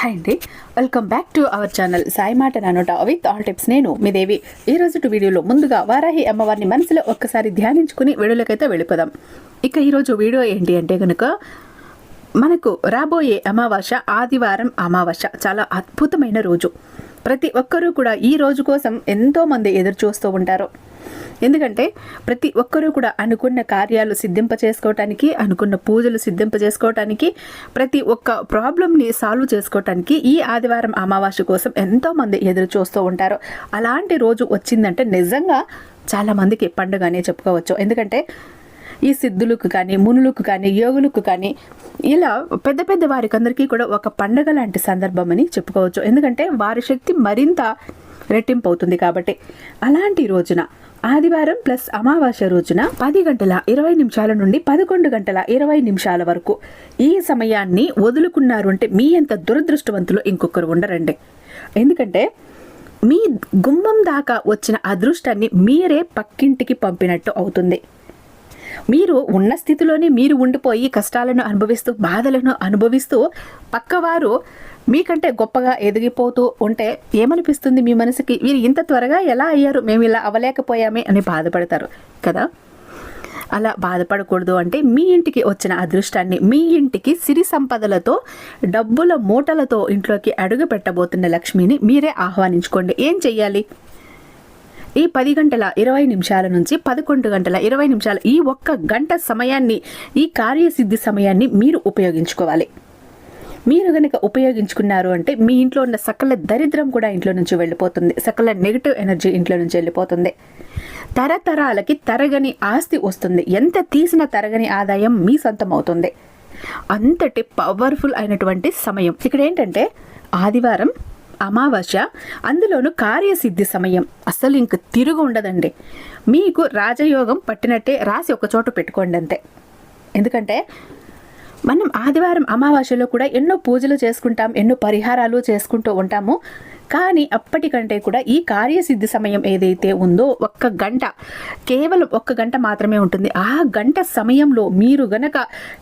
Hi అండి. Welcome back to our channel Sai మాట నానోట విత్ ఆల్ టిప్స్ నేను మీ దేవి. ఈ రోజు వీడియోలో ముందుగా వారాహి అమ్మవారిని మనసులో ఒక్కసారి ధ్యానించుకుని వీడియోలకైతే వెళ్ళిపోదాం. ఇక ఈరోజు వీడియో ఏంటి అంటే కనుక మనకు రాబోయే అమావాస్య ఆదివారం అమావాస్య. చాలా అద్భుతమైన రోజు. ప్రతి ఒక్కరూ కూడా ఈ రోజు కోసం ఎంతోమంది ఎదురు చూస్తూ ఉంటారు. ఎందుకంటే ప్రతి ఒక్కరూ కూడా అనుకున్న కార్యాలు సిద్ధింప చేసుకోవటానికి అనుకున్న పూజలు సిద్ధింప చేసుకోవటానికి ప్రతి ఒక్క ప్రాబ్లమ్ని సాల్వ్ చేసుకోవటానికి ఈ ఆదివారం అమావాస్య కోసం ఎంతోమంది ఎదురు చూస్తూ ఉంటారు. అలాంటి రోజు వచ్చిందంటే నిజంగా చాలామందికి పండుగనే చెప్పుకోవచ్చు. ఎందుకంటే ఈ సిద్ధులకు కానీ మునులకు కానీ యోగులకు కానీ ఇలా పెద్ద పెద్ద వారికి అందరికీ కూడా ఒక పండగ లాంటి సందర్భం అని చెప్పుకోవచ్చు. ఎందుకంటే వారి శక్తి మరింత రెట్టింపు అవుతుంది కాబట్టి అలాంటి రోజున ఆదివారం ప్లస్ అమావాస్య రోజున పది గంటల ఇరవై నిమిషాల నుండి పదకొండు గంటల ఇరవై నిమిషాల వరకు ఈ సమయాన్ని వదులుకున్నారు అంటే మీ అంత దురదృష్టవంతులు ఇంకొకరు ఉండరండి. ఎందుకంటే మీ గుమ్మం దాకా వచ్చిన అదృష్టాన్ని మీరే పక్కింటికి పంపినట్టు అవుతుంది. మీరు ఉన్న స్థితిలోనే మీరు ఉండిపోయి కష్టాలను అనుభవిస్తూ బాధలను అనుభవిస్తూ పక్కవారు మీకంటే గొప్పగా ఎదిగిపోతూ ఉంటే ఏమనిపిస్తుంది మీ మనసుకి? వీరు ఇంత త్వరగా ఎలా అయ్యారు? మేము ఇలా అవ్వలేకపోయామే అని బాధపడతారు కదా? అలా బాధపడకూడదు అంటే మీ ఇంటికి వచ్చిన అదృష్టాన్ని మీ ఇంటికి సిరి సంపదలతో డబ్బుల మూటలతో ఇంట్లోకి అడుగు పెట్టబోతున్న లక్ష్మిని మీరే ఆహ్వానించుకోండి. ఏం చెయ్యాలి? ఈ పది గంటల ఇరవై నిమిషాల నుంచి పదకొండు గంటల ఇరవై నిమిషాల ఈ ఒక్క గంట సమయాన్ని ఈ కార్యసిద్ధి సమయాన్ని మీరు ఉపయోగించుకోవాలి. మీరు కనుక ఉపయోగించుకున్నారు అంటే మీ ఇంట్లో ఉన్న సకల దరిద్రం కూడా ఇంట్లో నుంచి వెళ్ళిపోతుంది. సకల నెగిటివ్ ఎనర్జీ ఇంట్లో నుంచి వెళ్ళిపోతుంది. తరతరాలకి తరగని ఆస్తి వస్తుంది. ఎంత తీసిన తరగని ఆదాయం మీ సొంతం అవుతుంది. అంతటి పవర్ఫుల్ అయినటువంటి సమయం. ఇక్కడ ఏంటంటే ఆదివారం అమావాస్య అందులోనూ కార్యసిద్ధి సమయం. అసలు ఇంక తిరుగు ఉండదండి. మీకు రాజయోగం పట్టినట్టే రాసి ఒక చోట పెట్టుకోండి అంతే. ఎందుకంటే మనం ఆదివారం అమావాస్యలో కూడా ఎన్నో పూజలు చేసుకుంటాం ఎన్నో పరిహారాలు చేసుకుంటూ ఉంటాము. కానీ అప్పటికంటే కూడా ఈ కార్యసిద్ధి సమయం ఏదైతే ఉందో ఒక్క గంట కేవలం ఒక్క గంట మాత్రమే ఉంటుంది. ఆ గంట సమయంలో మీరు గనక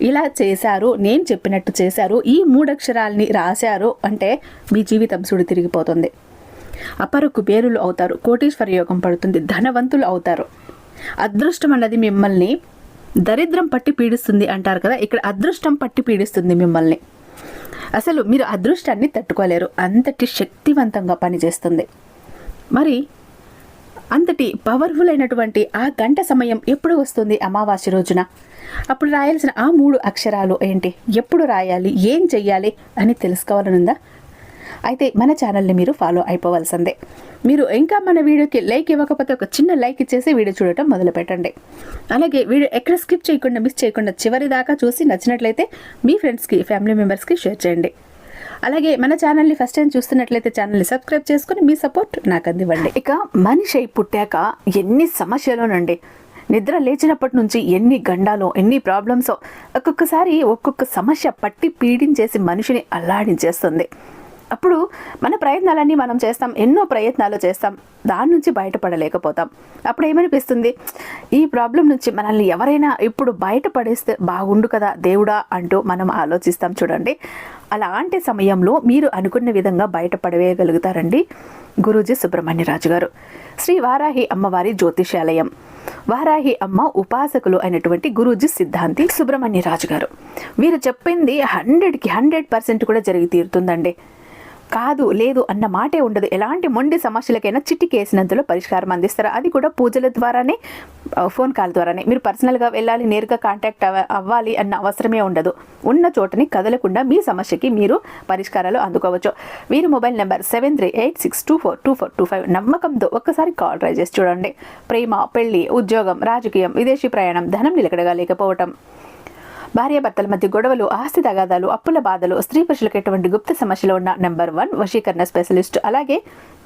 ఇలా చేశారు నేను చెప్పినట్టు చేశారు ఈ మూడక్షరాల్ని రాశారు అంటే మీ జీవితం సుడి తిరిగిపోతుంది. అపరకు పేరులు అవుతారు కోటీశ్వర యోగం పడుతుంది ధనవంతులు అవుతారు. అదృష్టం అన్నది మిమ్మల్ని దరిద్రం పట్టి పీడిస్తుంది అంటారు కదా ఇక్కడ అదృష్టం పట్టి పీడిస్తుంది మిమ్మల్ని. అసలు మీరు అదృష్టాన్ని తట్టుకోలేరు. అంతటి శక్తివంతంగా పనిచేస్తుంది. మరి అంతటి పవర్ఫుల్ అయినటువంటి ఆ గంట సమయం ఎప్పుడు వస్తుంది అమావాస్య రోజున? అప్పుడు రాయాల్సిన ఆ మూడు అక్షరాలు ఏంటి? ఎప్పుడు రాయాలి? ఏం చెయ్యాలి? అని తెలుసుకోవాలనుందా? అయితే మన ఛానల్ని మీరు ఫాలో అయిపోవాల్సిందే. మీరు ఇంకా మన వీడియోకి లైక్ ఇవ్వకపోతే ఒక చిన్న లైక్ ఇచ్చేసి వీడియో చూడటం మొదలు పెట్టండి అలాగే వీడియో ఎక్కడ స్కిప్ చేయకుండా మిస్ చేయకుండా చివరి దాకా చూసి నచ్చినట్లయితే మీ ఫ్రెండ్స్కి ఫ్యామిలీ మెంబర్స్కి షేర్ చేయండి. అలాగే మన ఛానల్ని ఫస్ట్ టైం చూస్తున్నట్లయితే ఛానల్ని సబ్స్క్రైబ్ చేసుకుని మీ సపోర్ట్ నాకు అందివ్వండి. ఇక మనిషి అయి పుట్టాక ఎన్ని సమస్యలోనండి. నిద్ర లేచినప్పటి నుంచి ఎన్ని గండాలో ఎన్ని ప్రాబ్లమ్సో ఒక్కొక్కసారి ఒక్కొక్క సమస్య పట్టి పీడించేసి మనిషిని అల్లాడించేస్తుంది. అప్పుడు మన ప్రయత్నాలన్నీ మనం చేస్తాం ఎన్నో ప్రయత్నాలు చేస్తాం దాని నుంచి బయటపడలేకపోతాం. అప్పుడు ఏమనిపిస్తుంది? ఈ ప్రాబ్లం నుంచి మనల్ని ఎవరైనా ఇప్పుడు బయటపడేస్తే బాగుండు కదా దేవుడా అంటూ మనం ఆలోచిస్తాం చూడండి. అలాంటి సమయంలో మీరు అనుకున్న విధంగా బయటపడవేయగలుగుతారండి గురూజీ సుబ్రహ్మణ్యరాజు గారు. శ్రీ వారాహి అమ్మవారి జ్యోతిషాలయం. వారాహి అమ్మ ఉపాసకులు అయినటువంటి గురూజీ సిద్ధాంతి సుబ్రహ్మణ్యరాజు గారు. వీరు చెప్పింది హండ్రెడ్కి హండ్రెడ్ పర్సెంట్ కూడా జరిగి తీరుతుందండి. కాదు లేదు అన్న మాటే ఉండదు. ఎలాంటి మొండి సమస్యలకైనా చిట్టికేసినంతలో పరిష్కారం అందిస్తారు. అది కూడా పూజల ద్వారానే ఫోన్ కాల్ ద్వారానే. మీరు పర్సనల్గా వెళ్ళాలి నేరుగా కాంటాక్ట్ అవ్వాలి అన్న అవసరమే ఉండదు. ఉన్న చోటని కదలకుండా మీ సమస్యకి మీరు పరిష్కారాలు అందుకోవచ్చు. వీరి mobile number seven three eight six two four two four two five నమ్మకంతో ఒక్కసారి కాల్ ట్రై చేసి చూడండి. ప్రేమ పెళ్ళి ఉద్యోగం రాజకీయం విదేశీ ప్రయాణం ధనం నిలకడగా లేకపోవటం. భార్యాభర్తల మధ్య గొడవలు ఆస్తి తగాదాలు అప్పుల బాధలు స్త్రీ పురుషులకు ఎటువంటి గుప్త సమస్యలు ఉన్న నెంబర్ వన్ వశీకరణ స్పెషలిస్ట్ అలాగే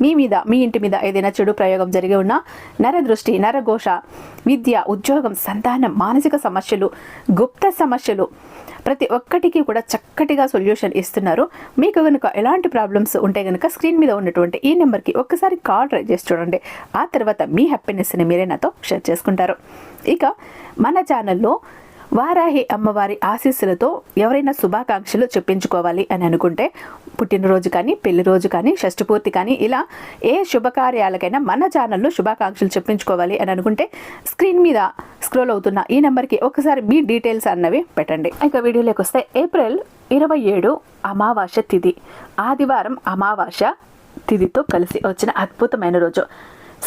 మీ మీద మీ ఇంటి మీద ఏదైనా చెడు ప్రయోగం జరిగి ఉన్నా నరదృష్టి నరఘోష విద్య ఉద్యోగం సంతానం మానసిక సమస్యలు గుప్త సమస్యలు ప్రతి ఒక్కటికి కూడా చక్కటిగా సొల్యూషన్ ఇస్తున్నారు. మీకు కనుక ఎలాంటి ప్రాబ్లమ్స్ ఉంటే కనుక స్క్రీన్ మీద ఉన్నటువంటి ఈ నెంబర్కి ఒక్కసారి కాల్ ట్రై చేసి చూడండి. ఆ తర్వాత మీ హ్యాపీనెస్ని మీరే నాతో షేర్ చేసుకుంటారు. ఇక మన ఛానల్లో వారాహి అమ్మవారి ఆశీస్సులతో ఎవరైనా శుభాకాంక్షలు చెప్పించుకోవాలి అని అనుకుంటే పుట్టినరోజు కానీ పెళ్ళి రోజు కానీ షష్టిపూర్తి కానీ ఇలా ఏ శుభకార్యాలకైనా మన ఛానల్లో శుభాకాంక్షలు చెప్పించుకోవాలి అని అనుకుంటే స్క్రీన్ మీద స్క్రోల్ అవుతున్న ఈ నెంబర్కి ఒకసారి మీ డీటెయిల్స్ అన్నవి పెట్టండి. ఇక వీడియోలోకి వస్తే ఏప్రిల్ ఇరవై ఏడు అమావాస్య తిథి ఆదివారం అమావాస్య తిథితో కలిసి వచ్చిన అద్భుతమైన రోజు.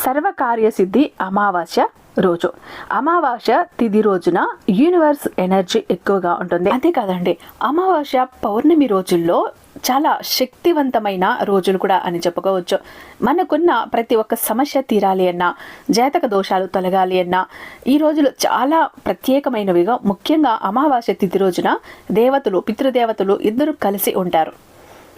సర్వకార్యసిద్ధి అమావాస్య రోజు. అమావాస్య తిథి రోజున యూనివర్స్ ఎనర్జీ ఎక్కువగా ఉంటుంది. అంతేకాదండి అమావాస్య పౌర్ణమి రోజుల్లో చాలా శక్తివంతమైన రోజులు కూడా అని చెప్పుకోవచ్చు. మనకున్న ప్రతి ఒక్క సమస్య తీరాలి అన్నా జాతక దోషాలు తొలగాలి అన్నా ఈ రోజులు చాలా ప్రత్యేకమైనవిగా ముఖ్యంగా అమావాస్య తిథి రోజున దేవతలు పితృదేవతలు ఇద్దరు కలిసి ఉంటారు.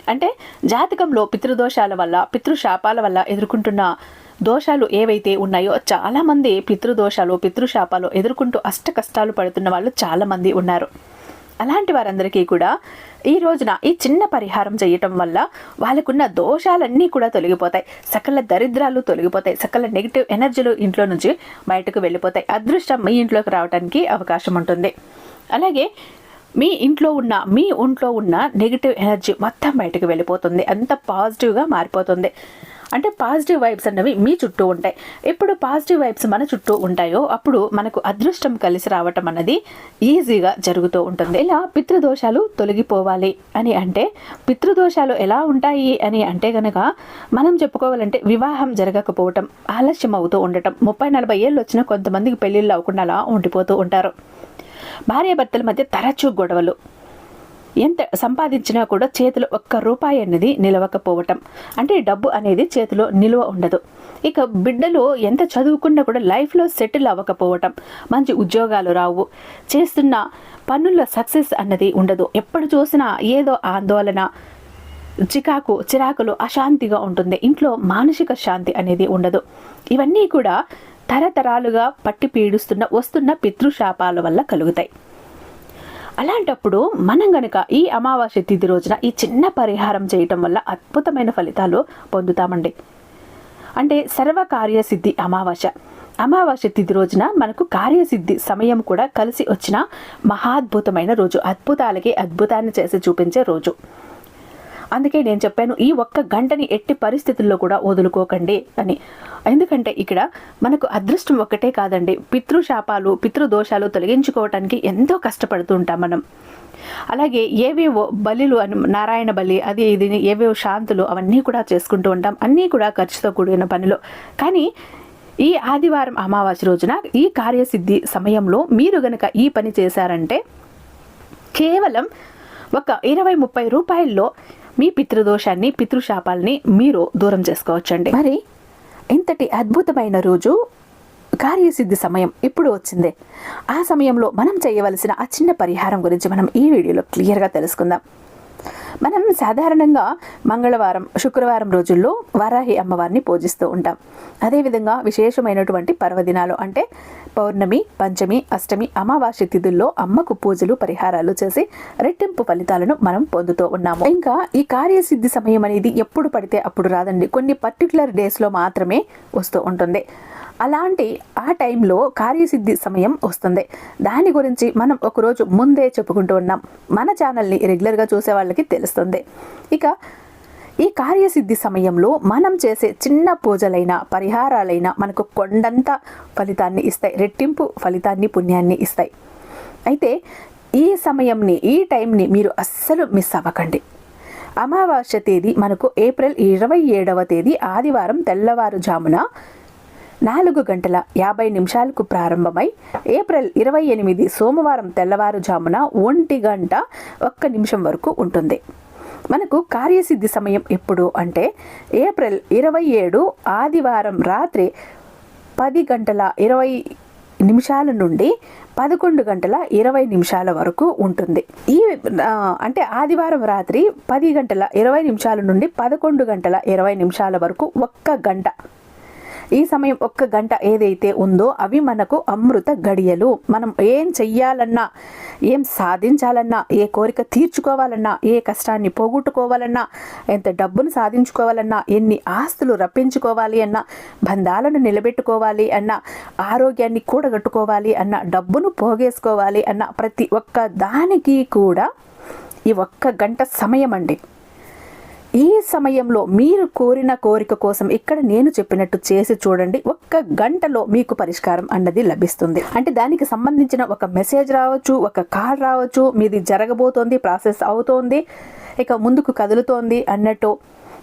అంటే జాతకంలో పితృదోషాల వల్ల పితృశాపాల వల్ల ఎదుర్కొంటున్న దోషాలు ఏవైతే ఉన్నాయో చాలామంది పితృదోషాలు పితృశాపాలు ఎదుర్కొంటూ అష్ట కష్టాలు పడుతున్న వాళ్ళు చాలామంది ఉన్నారు. అలాంటి వారందరికీ కూడా ఈ రోజున ఈ చిన్న పరిహారం చేయటం వల్ల వాళ్ళకున్న దోషాలన్నీ కూడా తొలగిపోతాయి. సకల దరిద్రాలు తొలగిపోతాయి. సకల నెగిటివ్ ఎనర్జీలు ఇంట్లో నుంచి బయటకు వెళ్ళిపోతాయి. అదృష్టం మీ ఇంట్లోకి రావడానికి అవకాశం ఉంటుంది. అలాగే మీ ఇంట్లో ఉన్న మీ ఒంట్లో ఉన్న నెగిటివ్ ఎనర్జీ మొత్తం బయటకు వెళ్ళిపోతుంది. అంత పాజిటివ్గా మారిపోతుంది. అంటే పాజిటివ్ వైబ్స్ అన్నవి మీ చుట్టూ ఉంటాయి. ఎప్పుడు పాజిటివ్ వైబ్స్ మన చుట్టూ ఉంటాయో అప్పుడు మనకు అదృష్టం కలిసి రావటం అన్నది ఈజీగా జరుగుతూ ఉంటుంది. ఇలా పితృదోషాలు తొలగిపోవాలి అని అంటే పితృదోషాలు ఎలా ఉంటాయి అని అంటే గనక మనం చెప్పుకోవాలంటే వివాహం జరగకపోవటం ఆలస్యం అవుతూ ఉండటం ముప్పై నలభై ఏళ్ళు వచ్చిన కొంతమందికి పెళ్ళిళ్ళు అవ్వకుండా అలా ఉండిపోతూ ఉంటారు. భార్యాభర్తల మధ్య తరచూ గొడవలు ఎంత సంపాదించినా కూడా చేతిలో ఒక్క రూపాయి అనేది నిలవకపోవటం. అంటే డబ్బు అనేది చేతిలో నిలువ ఉండదు. ఇక బిడ్డలు ఎంత చదువుకున్నా కూడా లైఫ్లో సెటిల్ అవ్వకపోవటం. మంచి ఉద్యోగాలు రావు. చేస్తున్న పనుల్లో సక్సెస్ అన్నది ఉండదు. ఎప్పుడు చూసినా ఏదో ఆందోళన చికాకు చిరాకులు అశాంతిగా ఉంటుంది. ఇంట్లో మానసిక శాంతి అనేది ఉండదు. ఇవన్నీ కూడా తరతరాలుగా పట్టి పీడిస్తున్న వస్తున్న పితృశాపాల వల్ల కలుగుతాయి. అలాంటప్పుడు మనం గనక ఈ అమావాస్య తిథి రోజున ఈ చిన్న పరిహారం చేయటం వల్ల అద్భుతమైన ఫలితాలు పొందుతామండి. అంటే సర్వకార్యసిద్ధి అమావాస్య. అమావాస్య తిథి రోజున మనకు కార్యసిద్ధి సమయం కూడా కలిసి వచ్చిన మహాద్భుతమైన రోజు. అద్భుతాలకి అద్భుతాన్ని చేసి చూపించే రోజు. అందుకే నేను చెప్పాను ఈ ఒక్క గంటని ఎట్టి పరిస్థితుల్లో కూడా వదులుకోకండి అని. ఎందుకంటే ఇక్కడ మనకు అదృష్టం ఒక్కటే కాదండి. పితృశాపాలు పితృదోషాలు తొలగించుకోవటానికి ఎంతో కష్టపడుతూ ఉంటాం మనం. అలాగే ఏవేవో బలిలు అని నారాయణ బలి అది ఇది ఏవేవో శాంతులు అవన్నీ కూడా చేసుకుంటూ ఉంటాం. అన్నీ కూడా ఖర్చుతో కూడిన పనిలో. కానీ ఈ ఆదివారం అమావాస్య రోజున ఈ కార్యసిద్ధి సమయంలో మీరు గనక ఈ పని చేశారంటే కేవలం ఒక ఇరవై ముప్పై రూపాయల్లో మీ పితృదోషాన్ని పితృశాపాలని మీరు దూరం చేసుకోవచ్చండి. మరి ఇంతటి అద్భుతమైన రోజు కార్యసిద్ధి సమయం ఇప్పుడు వచ్చిందే? ఆ సమయంలో మనం చేయవలసిన ఆ చిన్న పరిహారం గురించి మనం ఈ వీడియోలో క్లియర్గా తెలుసుకుందాం. మనం సాధారణంగా మంగళవారం శుక్రవారం రోజుల్లో వారాహి అమ్మవారిని పూజిస్తూ ఉంటాం. అదేవిధంగా విశేషమైనటువంటి పర్వదినాలు అంటే పౌర్ణమి పంచమి అష్టమి అమావాస్య తిథుల్లో అమ్మకు పూజలు పరిహారాలు చేసి రెట్టింపు ఫలితాలను మనం పొందుతూ ఉన్నాము. ఇంకా ఈ కార్యసిద్ధి సమయం అనేది ఎప్పుడు పడితే అప్పుడు రాదండి. కొన్ని పర్టికులర్ డేస్లో మాత్రమే వస్తూ ఉంటుంది. అలాంటి ఆ టైంలో కార్యసిద్ధి సమయం వస్తుంది. దాని గురించి మనం ఒకరోజు ముందే చెప్పుకుంటూ ఉన్నాం. మన ఛానల్ని రెగ్యులర్గా చూసే వాళ్ళకి తెలుస్తుంది. ఇక ఈ కార్యసిద్ధి సమయంలో మనం చేసే చిన్న పూజలైన పరిహారాలైన మనకు కొండంత ఫలితాన్ని ఇస్తాయి. రెట్టింపు ఫలితాన్ని పుణ్యాన్ని ఇస్తాయి. అయితే ఈ సమయంని ఈ టైంని మీరు అస్సలు మిస్ అవ్వకండి. అమావాస్య తేదీ మనకు ఏప్రిల్ ఇరవై ఏడవ తేదీ ఆదివారం తెల్లవారుజామున నాలుగు గంటల యాభై నిమిషాలకు ప్రారంభమై ఏప్రిల్ ఇరవై ఎనిమిది సోమవారం తెల్లవారుజామున ఒంటి గంట ఒక్క నిమిషం వరకు ఉంటుంది. మనకు కార్యసిద్ధి సమయం ఎప్పుడు అంటే ఏప్రిల్ ఇరవై ఏడు ఆదివారం రాత్రి పది గంటల ఇరవై నిమిషాల నుండి పదకొండు గంటల ఇరవై నిమిషాల వరకు ఉంటుంది. ఈ అంటే ఆదివారం రాత్రి పది గంటల ఇరవై నిమిషాల నుండి పదకొండు గంటల ఇరవై నిమిషాల వరకు ఒక్క గంట ఈ సమయం ఒక్క గంట ఏదైతే ఉందో అవి మనకు అమృత గడియలు. మనం ఏం చెయ్యాలన్నా ఏం సాధించాలన్నా ఏ కోరిక తీర్చుకోవాలన్నా ఏ కష్టాన్ని పోగొట్టుకోవాలన్నా ఎంత డబ్బును సాధించుకోవాలన్నా ఎన్ని ఆస్తులు రప్పించుకోవాలి అన్నా బంధాలను నిలబెట్టుకోవాలి అన్న ఆరోగ్యాన్ని కూడగట్టుకోవాలి అన్న డబ్బును పోగేసుకోవాలి అన్న ప్రతి ఒక్క దానికి కూడా ఈ ఒక్క గంట సమయం అండి. ఈ సమయంలో మీరు కోరిన కోరిక కోసం ఇక్కడ నేను చెప్పినట్టు చేసి చూడండి. ఒక్క గంటలో మీకు పరిష్కారం అన్నది లభిస్తుంది. అంటే దానికి సంబంధించిన ఒక మెసేజ్ రావచ్చు ఒక కాల్ రావచ్చు మీది జరగబోతోంది ప్రాసెస్ అవుతోంది ఇక ముందుకు కదులుతోంది అన్నట్టు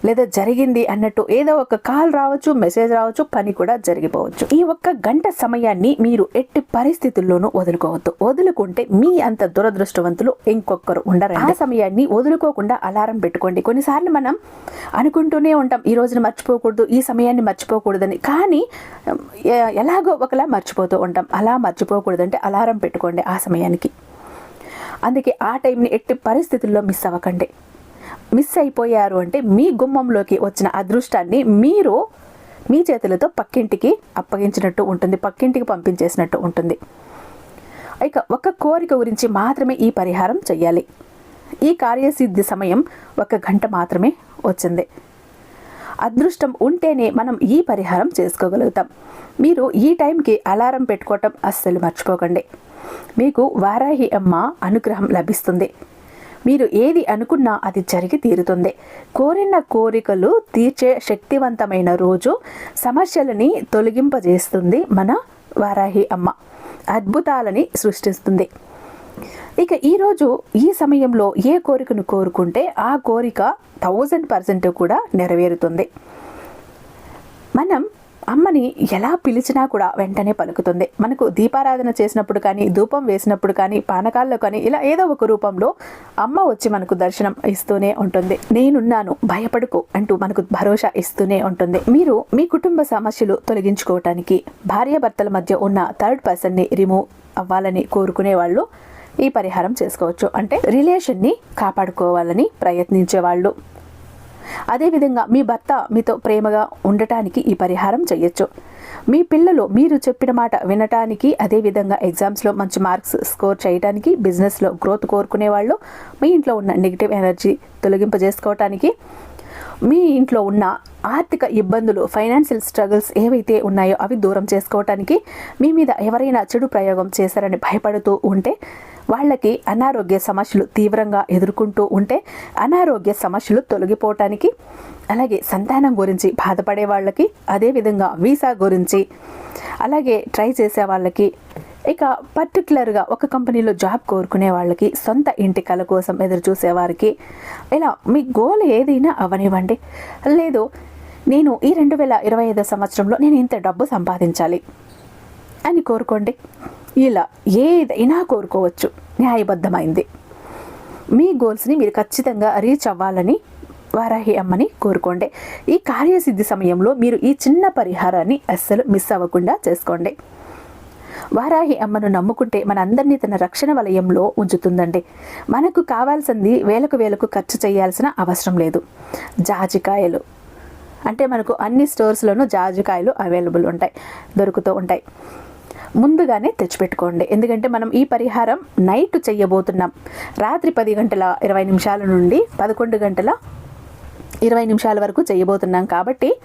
లేదా జరిగింది అన్నట్టు ఏదో ఒక కాల్ రావచ్చు మెసేజ్ రావచ్చు పని కూడా జరిగిపోవచ్చు. ఈ ఒక్క గంట సమయాన్ని మీరు ఎట్టి పరిస్థితుల్లోనూ వదులుకోవద్దు. వదులుకుంటే మీ అంత దురదృష్టవంతులు ఇంకొకరు ఉండరు ఆ సమయాన్ని వదులుకోకుండా అలారం పెట్టుకోండి. కొన్నిసార్లు మనం అనుకుంటూనే ఉంటాం ఈ రోజున మర్చిపోకూడదు ఈ సమయాన్ని మర్చిపోకూడదని. కానీ ఎలాగో ఒకలా మర్చిపోతూ ఉంటాం. అలా మర్చిపోకూడదంటే అలారం పెట్టుకోండి ఆ సమయానికి. అందుకే ఆ టైంని ఎట్టి పరిస్థితుల్లో మిస్ అవ్వకండి. మిస్ అయిపోయారు అంటే మీ గుమ్మంలోకి వచ్చిన అదృష్టాన్ని మీరు మీ చేతులతో పక్కింటికి అప్పగించినట్టు ఉంటుంది పక్కింటికి పంపించేసినట్టు ఉంటుంది. ఇక ఒక కోరిక గురించి మాత్రమే ఈ పరిహారం చేయాలి ఈ కార్యసిద్ధి సమయం ఒక గంట మాత్రమే వచ్చింది. అదృష్టం ఉంటేనే మనం ఈ పరిహారం చేసుకోగలుగుతాం. మీరు ఈ టైంకి అలారం పెట్టుకోవటం అస్సలు మర్చిపోకండి. మీకు వారాహి అమ్మ అనుగ్రహం లభిస్తుంది. మీరు ఏది అనుకున్నా అది జరిగి తీరుతుంది. కోరిన కోరికలు తీర్చే శక్తివంతమైన రోజు సమస్యలని తొలగింపజేస్తుంది మన వారాహి అమ్మ. అద్భుతాలని సృష్టిస్తుంది. ఇక ఈరోజు ఈ సమయంలో ఏ కోరికను కోరుకుంటే ఆ కోరిక థౌజండ్ పర్సెంట్ కూడా నెరవేరుతుంది. మనం అమ్మని ఎలా పిలిచినా కూడా వెంటనే పలుకుతుంది. మనకు దీపారాధన చేసినప్పుడు కానీ ధూపం వేసినప్పుడు కానీ పానకాల్లో కానీ ఇలా ఏదో ఒక రూపంలో అమ్మ వచ్చి మనకు దర్శనం ఇస్తూనే ఉంటుంది. నేనున్నాను భయపడుకో అంటూ మనకు భరోసా ఇస్తూనే ఉంటుంది. మీరు మీ కుటుంబ సమస్యలు తొలగించుకోవటానికి భార్యాభర్తల మధ్య ఉన్న థర్డ్ పర్సన్ని రిమూవ్ అవ్వాలని కోరుకునే వాళ్ళు ఈ పరిహారం చేసుకోవచ్చు. అంటే రిలేషన్ని కాపాడుకోవాలని ప్రయత్నించే వాళ్ళు అదేవిధంగా మీ భర్త మీతో ప్రేమగా ఉండటానికి ఈ పరిహారం చేయొచ్చు మీ పిల్లలు మీరు చెప్పిన మాట వినటానికి అదేవిధంగా ఎగ్జామ్స్లో మంచి మార్క్స్ స్కోర్ చేయడానికి బిజినెస్లో గ్రోత్ కోరుకునే వాళ్ళు మీ ఇంట్లో ఉన్న నెగిటివ్ ఎనర్జీ తొలగింపజేసుకోవటానికి మీ ఇంట్లో ఉన్న ఆర్థిక ఇబ్బందులు ఫైనాన్షియల్ స్ట్రగుల్స్ ఏవైతే ఉన్నాయో అవి దూరం చేసుకోవటానికి మీ మీద ఎవరైనా చెడు ప్రయోగం చేశారని భయపడుతూ ఉంటే వాళ్ళకి అనారోగ్య సమస్యలు తీవ్రంగా ఎదుర్కొంటూ ఉంటే అనారోగ్య సమస్యలు తొలగిపోవటానికి అలాగే సంతానం గురించి బాధపడే వాళ్ళకి అదేవిధంగా వీసా గురించి అలాగే ట్రై చేసే వాళ్ళకి ఇక పర్టికులర్గా ఒక కంపెనీలో జాబ్ కోరుకునే వాళ్ళకి సొంత ఇంటి కల కోసం ఎదురు చూసేవారికి ఇలా మీ గోల్ ఏదైనా అవనివ్వండి. లేదు నేను ఈ రెండు వేల ఇరవై ఐదో సంవత్సరంలో నేను ఇంత డబ్బు సంపాదించాలి అని కోరుకోండి. ఇలా ఏదైనా కోరుకోవచ్చు. న్యాయబద్ధమైంది. మీ గోల్స్ని మీరు ఖచ్చితంగా రీచ్ అవ్వాలని వారాహి అమ్మని కోరుకోండి. ఈ కార్యసిద్ధి సమయంలో మీరు ఈ చిన్న పరిహారాన్ని అస్సలు మిస్ అవ్వకుండా చేసుకోండి. వారాహి అమ్మను నమ్ముకుంటే మనందరినీ తన రక్షణ వలయంలో ఉంచుతుందండి. మనకు కావాల్సింది వేలకు వేలకు ఖర్చు చేయాల్సిన అవసరం లేదు. జాజికాయలు. అంటే మనకు అన్ని స్టోర్స్లోనూ జాజికాయలు అవైలబుల్ ఉంటాయి. దొరుకుతూ ఉంటాయి. ముందుగానే తెచ్చిపెట్టుకోండి. ఎందుకంటే మనం ఈ పరిహారం నైట్ చెయ్యబోతున్నాం. రాత్రి పది గంటల ఇరవై నిమిషాల నుండి పదకొండు గంటల ఇరవై నిమిషాల వరకు చేయబోతున్నాం కాబట్టి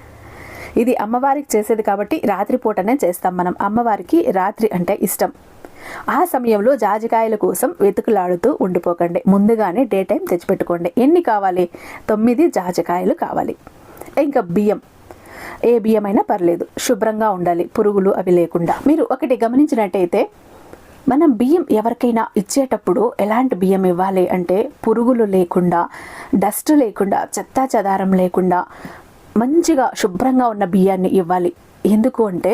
ఇది అమ్మవారికి చేసేది కాబట్టి రాత్రిపూటనే చేస్తాం మనం. అమ్మవారికి రాత్రి అంటే ఇష్టం. ఆ సమయంలో జాజికాయల కోసం వెతుకులాడుతూ ఉండిపోకండి. ముందుగానే డే టైం తెచ్చిపెట్టుకోండి. ఎన్ని కావాలి? తొమ్మిది జాజికాయలు కావాలి. ఇంకా బియ్యం. ఏ బియ్యమైనా పర్లేదు శుభ్రంగా ఉండాలి పురుగులు అవి లేకుండా. మీరు ఒకటి గమనించినట్టయితే మనం బియ్యం ఎవరికైనా ఇచ్చేటప్పుడు ఎలాంటి బియ్యం ఇవ్వాలి అంటే పురుగులు లేకుండా డస్ట్ లేకుండా చెత్తా చెదారం లేకుండా మంచిగా శుభ్రంగా ఉన్న బియ్యాన్ని ఇవ్వాలి. ఎందుకు అంటే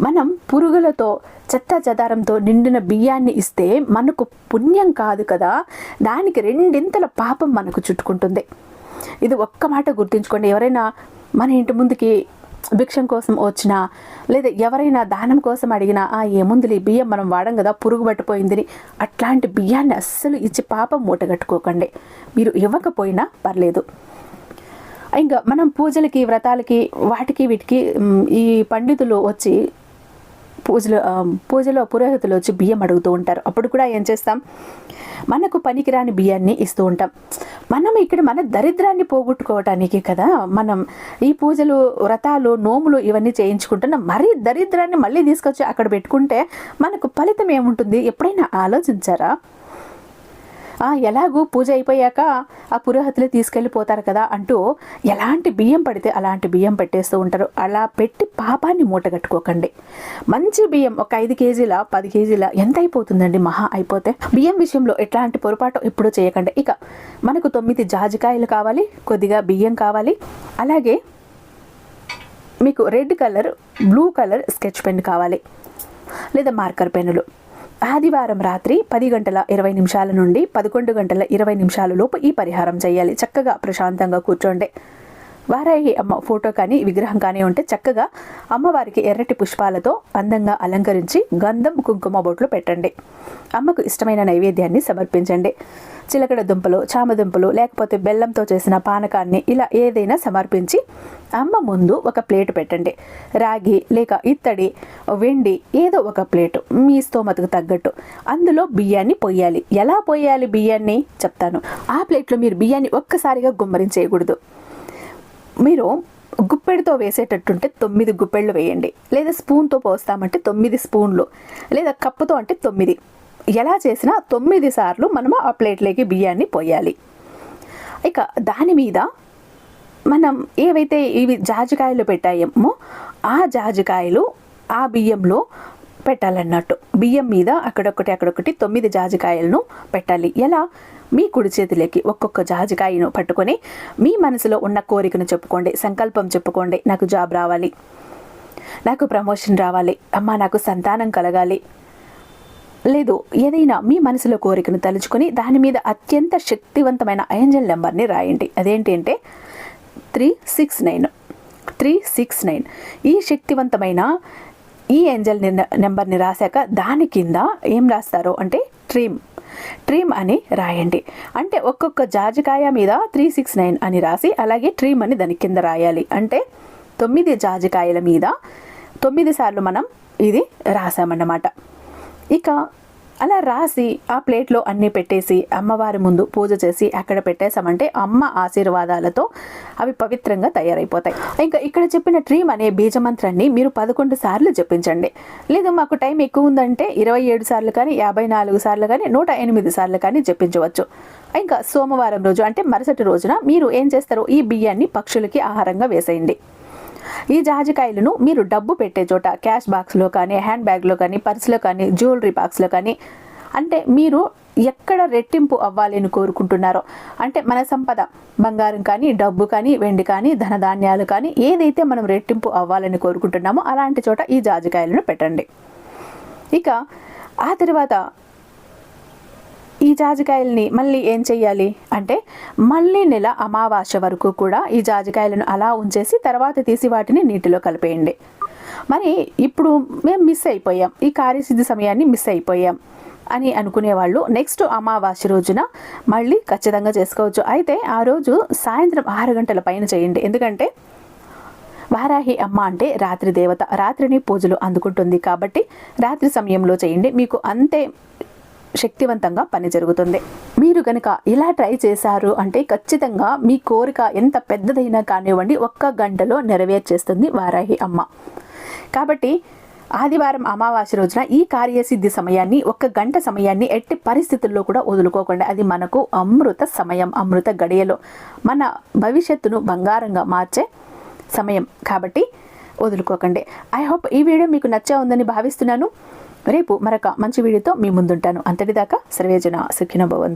మనం పురుగులతో చెత్త చెదారంతో నిండిన బియ్యాన్ని ఇస్తే మనకు పుణ్యం కాదు కదా దానికి రెండింతల పాపం మనకు చుట్టుకుంటుంది. ఇది ఒక్క మాట గుర్తుంచుకోండి. ఎవరైనా మన ఇంటి ముందుకి భిక్షం కోసం వచ్చినా లేదా ఎవరైనా దానం కోసం అడిగినా ఆ ఏముందులే బియ్యం మనం వాడం కదా పురుగు పట్టిపోయిందని. అట్లాంటి బియ్యాన్ని అస్సలు ఇచ్చి పాపం మూటగట్టుకోకండి మీరు ఇవ్వకపోయినా పర్లేదు. ఇంకా మనం పూజలకి వ్రతాలకి వాటికి వీటికి ఈ పండితులు వచ్చి పూజలు పూజలో పురోహితులు వచ్చి బియ్యం అడుగుతూ ఉంటారు. అప్పుడు కూడా ఏం చేస్తాం? మనకు పనికిరాని బియ్యాన్ని ఇస్తూ ఉంటాం. మనం ఇక్కడ మన దరిద్రాన్ని పోగొట్టుకోవటానికి కదా మనం ఈ పూజలు వ్రతాలు నోములు ఇవన్నీ చేయించుకుంటున్నాం. మరీ దరిద్రాన్ని మళ్ళీ తీసుకొచ్చి అక్కడ పెట్టుకుంటే మనకు ఫలితం ఏముంటుంది? ఎప్పుడైనా ఆలోచించారా? ఎలాగూ పూజ అయిపోయాక ఆ పురోహితులు తీసుకెళ్ళిపోతారు కదా అంటూ ఎలాంటి బియ్యం పడితే అలాంటి బియ్యం పెట్టేస్తూ ఉంటారు. అలా పెట్టి పాపాన్ని మూట కట్టుకోకండి. మంచి బియ్యం ఒక ఐదు కేజీల పది కేజీల ఎంత అయిపోతుందండి? మహా అయిపోతే బియ్యం విషయంలో ఎట్లాంటి పొరపాటు ఇప్పుడు చేయకండి. ఇక మనకు తొమ్మిది జాజికాయలు కావాలి కొద్దిగా బియ్యం కావాలి. అలాగే మీకు red colour blue colour sketch pen కావాలి లేదా మార్కర్ పెన్నులు. ఆదివారం రాత్రి పది గంటల ఇరవై నిమిషాల నుండి పదకొండు గంటల ఇరవై నిమిషాల లోపు ఈ పరిహారం చేయాలి. చక్కగా ప్రశాంతంగా కూర్చోండి. వారాయి అమ్మ ఫోటో కానీ విగ్రహం కానీ ఉంటే చక్కగా అమ్మవారికి ఎర్రటి పుష్పాలతో అందంగా అలంకరించి గంధం కుంకుమ బొట్లు పెట్టండి. అమ్మకు ఇష్టమైన నైవేద్యాన్ని సమర్పించండి. చిలకడ దుంపలు చామదుంపలు లేకపోతే బెల్లంతో చేసిన పానకాన్ని ఇలా ఏదైనా సమర్పించి అమ్మ ముందు ఒక ప్లేట్ పెట్టండి. రాగి లేక ఇత్తడి వెండి ఏదో ఒక ప్లేటు. మీ స్తోమతకు తగ్గట్టు. అందులో బియ్యాన్ని పొయ్యాలి. ఎలా పోయాలి బియ్యాన్ని? చెప్తాను. ఆ ప్లేట్లో మీరు బియ్యాన్ని ఒక్కసారిగా గుమ్మరించేయకూడదు మీరు గుప్పెడితో వేసేటట్టుంటే తొమ్మిది గుప్పెళ్ళు వేయండి. లేదా స్పూన్తో పోస్తామంటే తొమ్మిది స్పూన్లు. లేదా కప్పుతో అంటే తొమ్మిది. ఎలా చేసినా తొమ్మిది సార్లు మనము ఆ ప్లేట్లోకి బియ్యాన్ని పోయాలి. ఇక దాని మీద మనం ఏవైతే ఇవి జాజికాయలు పెట్టాయేమో ఆ జాజికాయలు ఆ బియ్యంలో పెట్టాలన్నట్టు. బియ్యం మీద అక్కడొకటి అక్కడొకటి తొమ్మిది జాజికాయలను పెట్టాలి. ఎలా? మీ కుడి చేతిలోకి ఒక్కొక్క జాజికాయను పట్టుకొని మీ మనసులో ఉన్న కోరికను చెప్పుకోండి సంకల్పం చెప్పుకోండి. నాకు జాబ్ రావాలి. నాకు ప్రమోషన్ రావాలి. అమ్మ నాకు సంతానం కలగాలి. లేదు ఏదైనా మీ మనసులో కోరికను తలుచుకొని దాని మీద అత్యంత శక్తివంతమైన ఏంజల్ నెంబర్ని రాయండి. అదేంటి అంటే three six nine three six nine. ఈ శక్తివంతమైన ఈ ఏంజల్ నెంబర్ని రాశాక దాని కింద ఏం రాస్తారు అంటే ట్రీమ్. ట్రీమ్ అని రాయండి. అంటే ఒక్కొక్క జాజికాయ మీద త్రీ సిక్స్ నైన్ అని రాసి అలాగే ట్రీమ్ అని దాని కింద రాయాలి. అంటే తొమ్మిది జాజికాయల మీద తొమ్మిది సార్లు మనం ఇది రాసామన్నమాట. ఇక అలా రాసి ఆ ప్లేట్లో అన్నీ పెట్టేసి అమ్మవారి ముందు పూజ చేసి అక్కడ పెట్టేసామంటే అమ్మ ఆశీర్వాదాలతో అవి పవిత్రంగా తయారైపోతాయి. ఇంకా ఇక్కడ చెప్పిన ట్రీమ్ అనే బీజమంత్రాన్ని మీరు పదకొండు సార్లు జపించండి. లేదా మాకు టైం ఎక్కువ ఉందంటే ఇరవై ఏడు సార్లు కానీ యాభై నాలుగు సార్లు కానీ నూట ఎనిమిది సార్లు కానీ జపించవచ్చు. ఇంకా సోమవారం రోజు అంటే మరుసటి రోజున మీరు ఏం చేస్తారో ఈ బియ్యాన్ని పక్షులకి ఆహారంగా వేసేయండి. ఈ జాజికాయలను మీరు డబ్బు పెట్టే చోట క్యాష్ బాక్స్లో కానీ హ్యాండ్ బ్యాగ్లో కానీ పర్సులో కానీ జ్యువెలరీ బాక్స్లో కానీ అంటే మీరు ఎక్కడ రెట్టింపు అవ్వాలి అని కోరుకుంటున్నారో అంటే మన సంపద బంగారం కానీ డబ్బు కానీ వెండి కానీ ధనధాన్యాలు కానీ ఏదైతే మనం రెట్టింపు అవ్వాలని కోరుకుంటున్నామో అలాంటి చోట ఈ జాజికాయలను పెట్టండి. ఇక ఆ తర్వాత ఈ జాజికాయల్ని మళ్ళీ ఏం చెయ్యాలి? అంటే మళ్ళీ నెల అమావాస్య వరకు కూడా ఈ జాజికాయలను అలా ఉంచేసి తర్వాత తీసి వాటిని నీటిలో కలిపేయండి. మరి ఇప్పుడు మేము మిస్ అయిపోయాం. ఈ కార్యసిద్ధి సమయాన్ని మిస్ అయిపోయాం అని అనుకునే వాళ్ళు నెక్స్ట్ అమావాస్య రోజున మళ్ళీ ఖచ్చితంగా చేసుకోవచ్చు. అయితే ఆ రోజు సాయంత్రం ఆరు గంటల పైన చేయండి. ఎందుకంటే వారాహి అమ్మ అంటే రాత్రి దేవత. రాత్రిని పూజలు అందుకుంటుంది కాబట్టి రాత్రి సమయంలో చేయండి. మీకు అంతే శక్తివంతంగా పని జరుగుతుంది. మీరు గనక ఇలా ట్రై చేశారు అంటే ఖచ్చితంగా మీ కోరిక ఎంత పెద్దదైనా కానివ్వండి ఒక్క గంటలో నెరవేర్చేస్తుంది వారాహి అమ్మ. కాబట్టి ఆదివారం అమావాస్య రోజున ఈ కార్యసిద్ధి సమయాన్ని ఒక్క గంట సమయాన్ని ఎట్టి పరిస్థితుల్లో కూడా వదులుకోకుండా అది మనకు అమృత సమయం అమృత గడియలో మన భవిష్యత్తును బంగారంగా మార్చే సమయం కాబట్టి వదులుకోకండి. ఐ హోప్ ఈ వీడియో మీకు నచ్చా ఉందని భావిస్తున్నాను. రేపు మరొక మంచి వీడియోతో మీ ముందుంటాను. అంతటిదాకా సర్వేజన సుఖినభవంతు